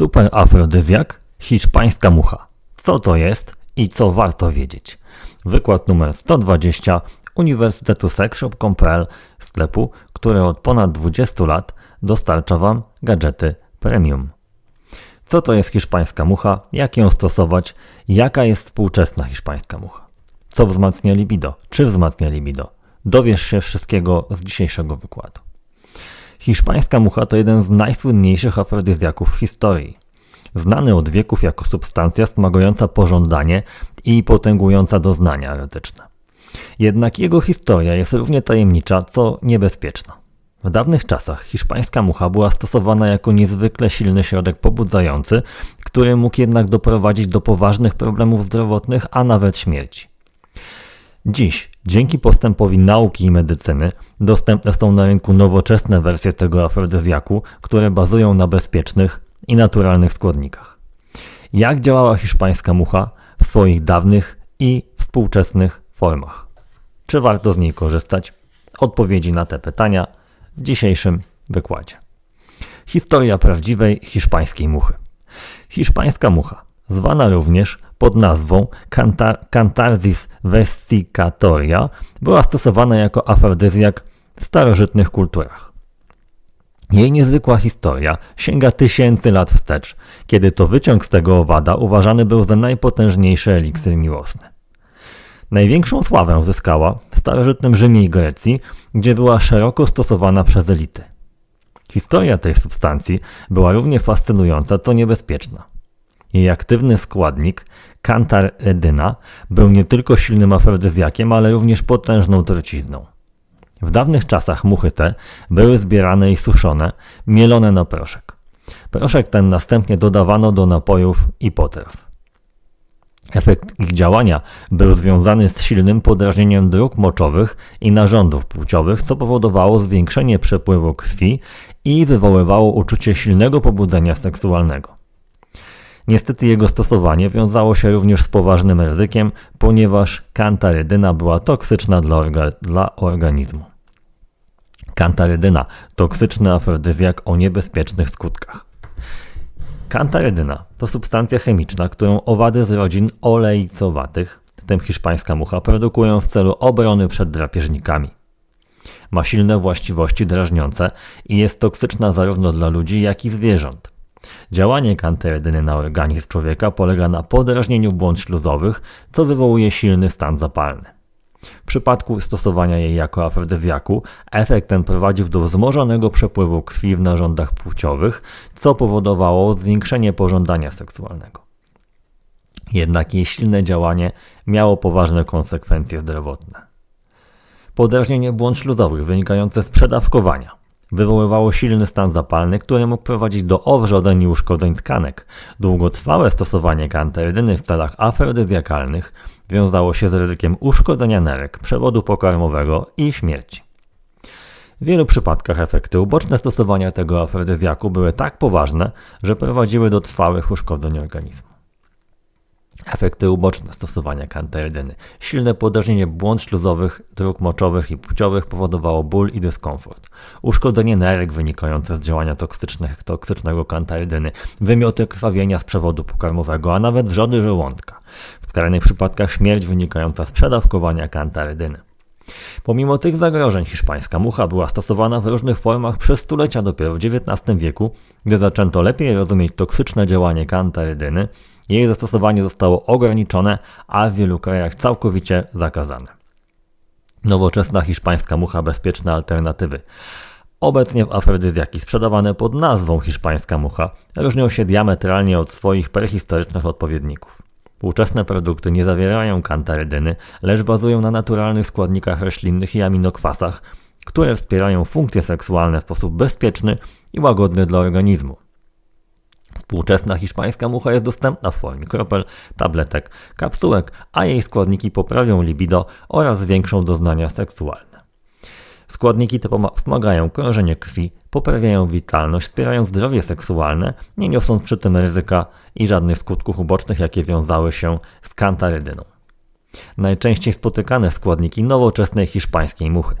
Super afrodyzjak, hiszpańska mucha. Co to jest i co warto wiedzieć? Wykład numer 120 Uniwersytetu Sexshop.pl, sklepu, który od ponad 20 lat dostarcza Wam gadżety premium. Co to jest hiszpańska mucha? Jak ją stosować? Jaka jest współczesna hiszpańska mucha? Co wzmacnia libido? Czy wzmacnia libido? Dowiesz się wszystkiego z dzisiejszego wykładu. Hiszpańska mucha to jeden z najsłynniejszych afrodyzjaków w historii. Znany od wieków jako substancja wspomagająca pożądanie i potęgująca doznania erotyczne. Jednak jego historia jest równie tajemnicza, co niebezpieczna. W dawnych czasach hiszpańska mucha była stosowana jako niezwykle silny środek pobudzający, który mógł jednak doprowadzić do poważnych problemów zdrowotnych, a nawet śmierci. Dziś, dzięki postępowi nauki i medycyny, dostępne są na rynku nowoczesne wersje tego afrodyzjaku, które bazują na bezpiecznych i naturalnych składnikach. Jak działała hiszpańska mucha w swoich dawnych i współczesnych formach? Czy warto z niej korzystać? Odpowiedzi na te pytania w dzisiejszym wykładzie. Historia prawdziwej hiszpańskiej muchy. Hiszpańska mucha, zwana również pod nazwą Cantarzis vesicatoria, była stosowana jako afrodyzjak w starożytnych kulturach. Jej niezwykła historia sięga tysięcy lat wstecz, kiedy to wyciąg z tego owada uważany był za najpotężniejszy eliksir miłosny. Największą sławę zyskała w starożytnym Rzymie i Grecji, gdzie była szeroko stosowana przez elity. Historia tej substancji była równie fascynująca, co niebezpieczna. Jej aktywny składnik, kantaredyna, był nie tylko silnym afrodyzjakiem, ale również potężną trucizną. W dawnych czasach muchy te były zbierane i suszone, mielone na proszek. Proszek ten następnie dodawano do napojów i potraw. Efekt ich działania był związany z silnym podrażnieniem dróg moczowych i narządów płciowych, co powodowało zwiększenie przepływu krwi i wywoływało uczucie silnego pobudzenia seksualnego. Niestety jego stosowanie wiązało się również z poważnym ryzykiem, ponieważ kantarydyna była toksyczna dla, orga dla organizmu. Kantarydyna toksyczny afrodyzjak o niebezpiecznych skutkach. Kantarydyna to substancja chemiczna, którą owady z rodzin olejcowatych, w tym hiszpańska mucha, produkują w celu obrony przed drapieżnikami. Ma silne właściwości drażniące i jest toksyczna zarówno dla ludzi, jak i zwierząt. Działanie kanterydyny na organizm człowieka polega na podrażnieniu błąd śluzowych, co wywołuje silny stan zapalny. W przypadku stosowania jej jako afrodyzjaku, efekt ten prowadził do wzmożonego przepływu krwi w narządach płciowych, co powodowało zwiększenie pożądania seksualnego. Jednak jej silne działanie miało poważne konsekwencje zdrowotne. Podrażnienie błąd śluzowych wynikające z przedawkowania wywoływało silny stan zapalny, który mógł prowadzić do owrzodzeń i uszkodzeń tkanek. Długotrwałe stosowanie kanterydyny w celach afrodyzjakalnych wiązało się z ryzykiem uszkodzenia nerek, przewodu pokarmowego i śmierci. W wielu przypadkach efekty uboczne stosowania tego afrodyzjaku były tak poważne, że prowadziły do trwałych uszkodzeń organizmu. Efekty uboczne stosowania kanterydyny. Silne podrażnienie błąd śluzowych, dróg moczowych i płciowych powodowało ból i dyskomfort. Uszkodzenie nerek wynikające z działania toksycznych, toksycznego kanterydyny. Wymioty krwawienia z przewodu pokarmowego, a nawet wrzody żołądka. W skrajnych przypadkach śmierć wynikająca z przedawkowania kantarydyny. Pomimo tych zagrożeń hiszpańska mucha była stosowana w różnych formach przez stulecia dopiero w XIX wieku, gdy zaczęto lepiej rozumieć toksyczne działanie kantarydyny, jej zastosowanie zostało ograniczone, a w wielu krajach całkowicie zakazane. Nowoczesna hiszpańska mucha bezpieczne alternatywy. Obecnie w afrodyzjaki sprzedawane pod nazwą hiszpańska mucha różnią się diametralnie od swoich prehistorycznych odpowiedników. Współczesne produkty nie zawierają kantarydyny, lecz bazują na naturalnych składnikach roślinnych i aminokwasach, które wspierają funkcje seksualne w sposób bezpieczny i łagodny dla organizmu. Współczesna hiszpańska mucha jest dostępna w formie kropel, tabletek, kapsułek, a jej składniki poprawią libido oraz zwiększą doznania seksualne. Składniki te wspomagają krążenie krwi, poprawiają witalność, wspierają zdrowie seksualne, nie niosąc przy tym ryzyka i żadnych skutków ubocznych, jakie wiązały się z kantarydyną. Najczęściej spotykane składniki nowoczesnej hiszpańskiej muchy.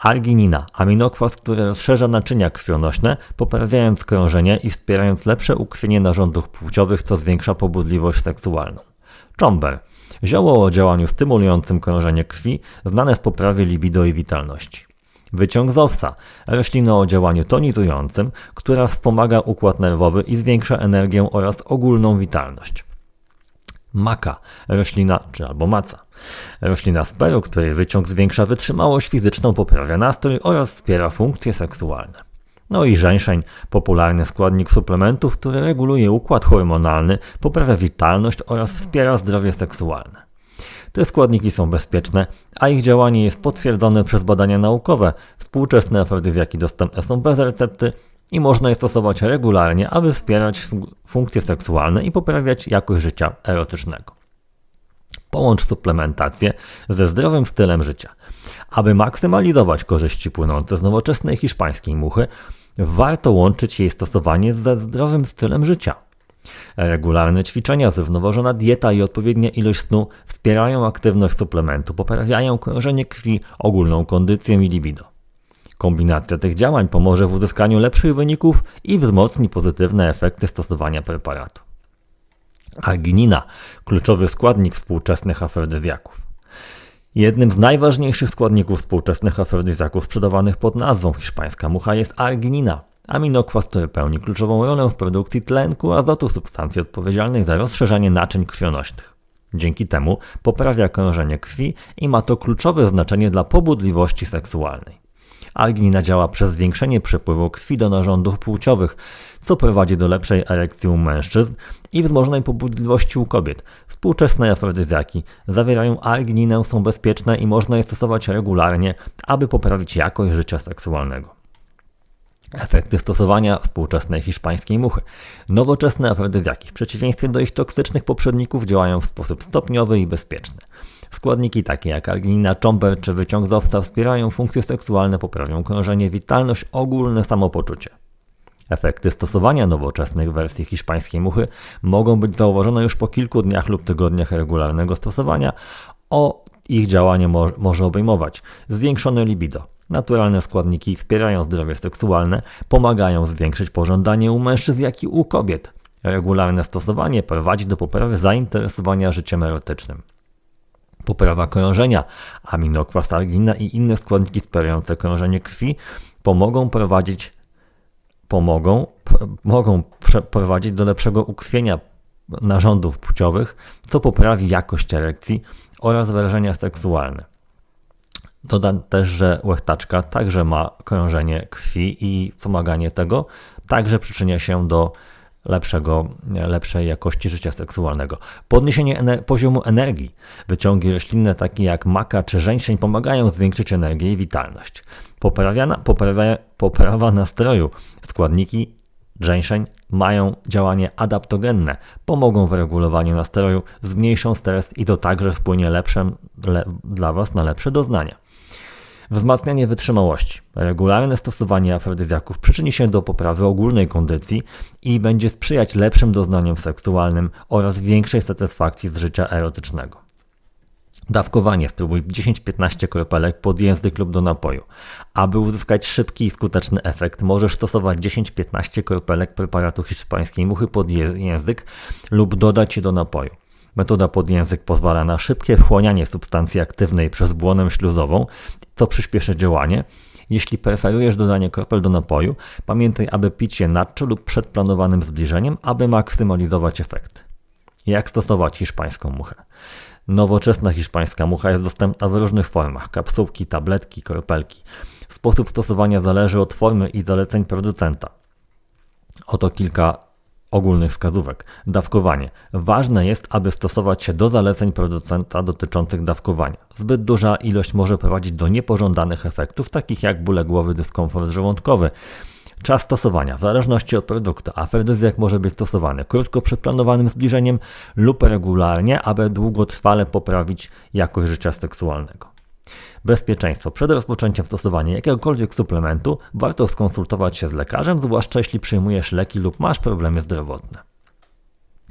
Arginina, aminokwas, który rozszerza naczynia krwionośne, poprawiając krążenie i wspierając lepsze ukrwienie narządów płciowych, co zwiększa pobudliwość seksualną. Czomber, zioło o działaniu stymulującym krążenie krwi, znane z poprawy libido i witalności. Wyciąg z owsa, roślina o działaniu tonizującym, która wspomaga układ nerwowy i zwiększa energię oraz ogólną witalność. Maka, roślina czy albo maca. Roślina z peru, której wyciąg zwiększa wytrzymałość fizyczną, poprawia nastrój oraz wspiera funkcje seksualne. No i żeńszeń, popularny składnik suplementów, który reguluje układ hormonalny, poprawia witalność oraz wspiera zdrowie seksualne. Te składniki są bezpieczne, a ich działanie jest potwierdzone przez badania naukowe. Współczesne afrodyzjaki dostępne są bez recepty i można je stosować regularnie, aby wspierać funkcje seksualne i poprawiać jakość życia erotycznego. Połącz suplementację ze zdrowym stylem życia. Aby maksymalizować korzyści płynące z nowoczesnej hiszpańskiej muchy, warto łączyć jej stosowanie ze zdrowym stylem życia. Regularne ćwiczenia, zrównoważona dieta i odpowiednia ilość snu wspierają aktywność suplementu, poprawiają krążenie krwi, ogólną kondycję i libido. Kombinacja tych działań pomoże w uzyskaniu lepszych wyników i wzmocni pozytywne efekty stosowania preparatu. Arginina, kluczowy składnik współczesnych afrodyzjaków. Jednym z najważniejszych składników współczesnych afrodyzjaków sprzedawanych pod nazwą hiszpańska mucha jest arginina, aminokwas, który pełni kluczową rolę w produkcji tlenku azotu substancji odpowiedzialnej za rozszerzanie naczyń krwionośnych. Dzięki temu poprawia krążenie krwi i ma to kluczowe znaczenie dla pobudliwości seksualnej. Arginina działa przez zwiększenie przepływu krwi do narządów płciowych, co prowadzi do lepszej erekcji u mężczyzn i wzmożonej pobudliwości u kobiet. Współczesne afrodyzjaki zawierają argininę, są bezpieczne i można je stosować regularnie, aby poprawić jakość życia seksualnego. Efekty stosowania współczesnej hiszpańskiej muchy. Nowoczesne afrodyzjaki, w przeciwieństwie do ich toksycznych poprzedników, działają w sposób stopniowy i bezpieczny. Składniki takie jak arginina, czomper czy wyciąg z owca wspierają funkcje seksualne, poprawią krążenie, witalność, ogólne samopoczucie. Efekty stosowania nowoczesnych wersji hiszpańskiej muchy mogą być zauważone już po kilku dniach lub tygodniach regularnego stosowania. O ich działanie mo może obejmować zwiększone libido. Naturalne składniki wspierają zdrowie seksualne, pomagają zwiększyć pożądanie u mężczyzn, jak i u kobiet. Regularne stosowanie prowadzi do poprawy zainteresowania życiem erotycznym. Poprawa krążenia, aminokwas argina i inne składniki wspierające krążenie krwi pomogą prowadzić pomogą, mogą prowadzić do lepszego ukrwienia narządów płciowych, co poprawi jakość erekcji oraz wrażenia seksualne. Dodam też, że łechtaczka także ma krążenie krwi i pomaganie tego także przyczynia się do lepszego, lepszej jakości życia seksualnego. Podniesienie ener poziomu energii. Wyciągi roślinne takie jak maka czy żeńszeń pomagają zwiększyć energię i witalność. Poprawia, poprawa nastroju. Składniki żeńszeń mają działanie adaptogenne, pomogą w regulowaniu nastroju, zmniejszą stres i to także wpłynie lepszym, le, dla Was na lepsze doznania. Wzmacnianie wytrzymałości. Regularne stosowanie afrodyzjaków przyczyni się do poprawy ogólnej kondycji i będzie sprzyjać lepszym doznaniom seksualnym oraz większej satysfakcji z życia erotycznego. Dawkowanie spróbuj 10-15 kropelek pod język lub do napoju. Aby uzyskać szybki i skuteczny efekt, możesz stosować 10-15 kropelek preparatu hiszpańskiej muchy pod język lub dodać je do napoju. Metoda pod język pozwala na szybkie wchłanianie substancji aktywnej przez błonę śluzową, co przyspieszy działanie. Jeśli preferujesz dodanie kropel do napoju, pamiętaj, aby pić je nadto lub przed planowanym zbliżeniem, aby maksymalizować efekt. Jak stosować hiszpańską muchę? Nowoczesna hiszpańska mucha jest dostępna w różnych formach: kapsułki, tabletki, kropelki. Sposób stosowania zależy od formy i zaleceń producenta. Oto kilka ogólnych wskazówek. Dawkowanie. Ważne jest, aby stosować się do zaleceń producenta dotyczących dawkowania. Zbyt duża ilość może prowadzić do niepożądanych efektów, takich jak bóle głowy, dyskomfort żołądkowy. Czas stosowania. W zależności od produktu, afrodyzjak może być stosowany krótko przed planowanym zbliżeniem lub regularnie, aby długotrwale poprawić jakość życia seksualnego. Bezpieczeństwo. Przed rozpoczęciem stosowania jakiegokolwiek suplementu warto skonsultować się z lekarzem, zwłaszcza jeśli przyjmujesz leki lub masz problemy zdrowotne.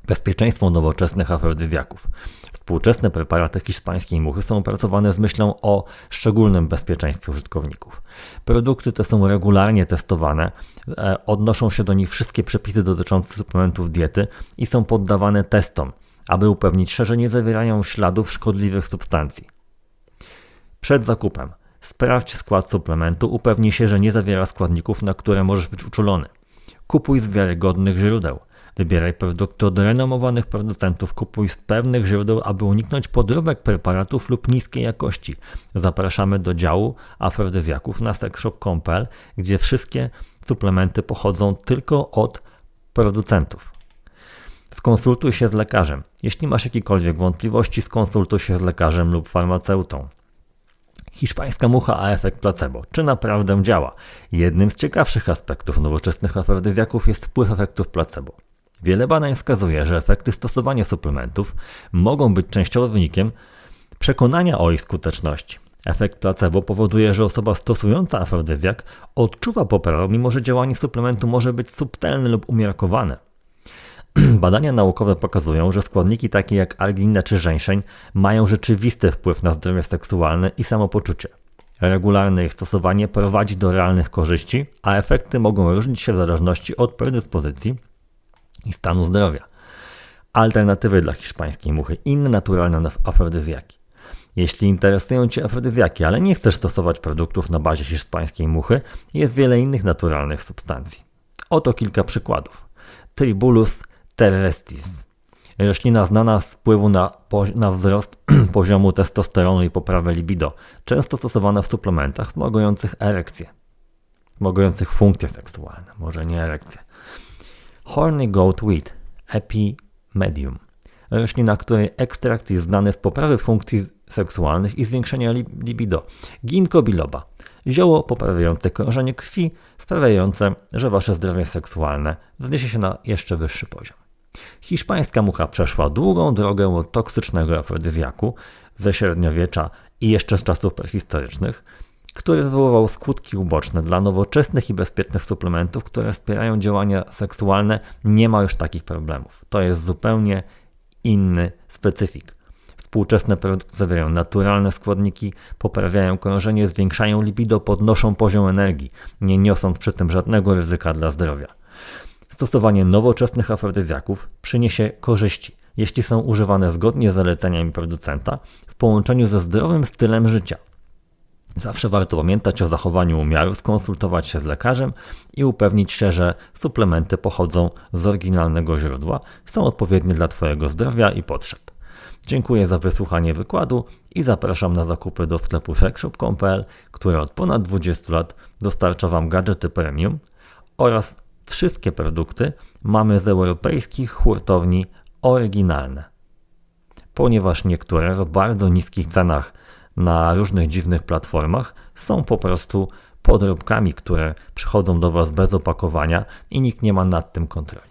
Bezpieczeństwo nowoczesnych afrodyzjaków. Współczesne preparaty hiszpańskiej muchy są opracowane z myślą o szczególnym bezpieczeństwie użytkowników. Produkty te są regularnie testowane, e, odnoszą się do nich wszystkie przepisy dotyczące suplementów diety i są poddawane testom, aby upewnić się, że nie zawierają śladów szkodliwych substancji. Przed zakupem sprawdź skład suplementu, upewnij się, że nie zawiera składników, na które możesz być uczulony. Kupuj z wiarygodnych źródeł. Wybieraj produkty od renomowanych producentów, kupuj z pewnych źródeł, aby uniknąć podróbek preparatów lub niskiej jakości. Zapraszamy do działu afrodyzjaków na sexshop.pl, gdzie wszystkie suplementy pochodzą tylko od producentów. Skonsultuj się z lekarzem. Jeśli masz jakiekolwiek wątpliwości, skonsultuj się z lekarzem lub farmaceutą. Hiszpańska mucha a efekt placebo. Czy naprawdę działa? Jednym z ciekawszych aspektów nowoczesnych afrodyzjaków jest wpływ efektów placebo. Wiele badań wskazuje, że efekty stosowania suplementów mogą być częściowo wynikiem przekonania o ich skuteczności. Efekt placebo powoduje, że osoba stosująca afrodyzjak odczuwa poprawę, mimo że działanie suplementu może być subtelne lub umiarkowane. Badania naukowe pokazują, że składniki takie jak arginina czy żeńszeń mają rzeczywisty wpływ na zdrowie seksualne i samopoczucie. Regularne ich stosowanie prowadzi do realnych korzyści, a efekty mogą różnić się w zależności od predyspozycji i stanu zdrowia. Alternatywy dla hiszpańskiej muchy, inne naturalne afrodyzjaki. Jeśli interesują Cię afrodyzjaki, ale nie chcesz stosować produktów na bazie hiszpańskiej muchy, jest wiele innych naturalnych substancji. Oto kilka przykładów. Tribulus terrestris. Roślina znana z wpływu na, na wzrost poziomu testosteronu i poprawę libido, często stosowana w suplementach wspomagających erekcję, wspomagających funkcje seksualne, może nie erekcję. Horny Goat Wheat Epimedium. Roślina, której ekstrakt jest znany z poprawy funkcji seksualnych i zwiększenia libido. Ginkgo biloba. Zioło poprawiające krążenie krwi, sprawiające, że wasze zdrowie seksualne wzniesie się na jeszcze wyższy poziom. Hiszpańska mucha przeszła długą drogę od toksycznego afrodyzjaku ze średniowiecza i jeszcze z czasów prehistorycznych, który wywoływał skutki uboczne dla nowoczesnych i bezpiecznych suplementów, które wspierają działania seksualne, nie ma już takich problemów. To jest zupełnie inny specyfik. Współczesne produkty zawierają naturalne składniki, poprawiają krążenie, zwiększają libido, podnoszą poziom energii, nie niosąc przy tym żadnego ryzyka dla zdrowia. Stosowanie nowoczesnych afrodyzjaków przyniesie korzyści, jeśli są używane zgodnie z zaleceniami producenta w połączeniu ze zdrowym stylem życia. Zawsze warto pamiętać o zachowaniu umiaru, skonsultować się z lekarzem i upewnić się, że suplementy pochodzą z oryginalnego źródła, są odpowiednie dla Twojego zdrowia i potrzeb. Dziękuję za wysłuchanie wykładu i zapraszam na zakupy do sklepu sexshop.pl, który od ponad 20 lat dostarcza Wam gadżety premium oraz wszystkie produkty mamy z europejskich hurtowni oryginalne. Ponieważ niektóre w bardzo niskich cenach na różnych dziwnych platformach są po prostu podróbkami, które przychodzą do Was bez opakowania i nikt nie ma nad tym kontroli.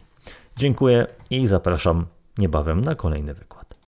Dziękuję i zapraszam niebawem na kolejny wykład.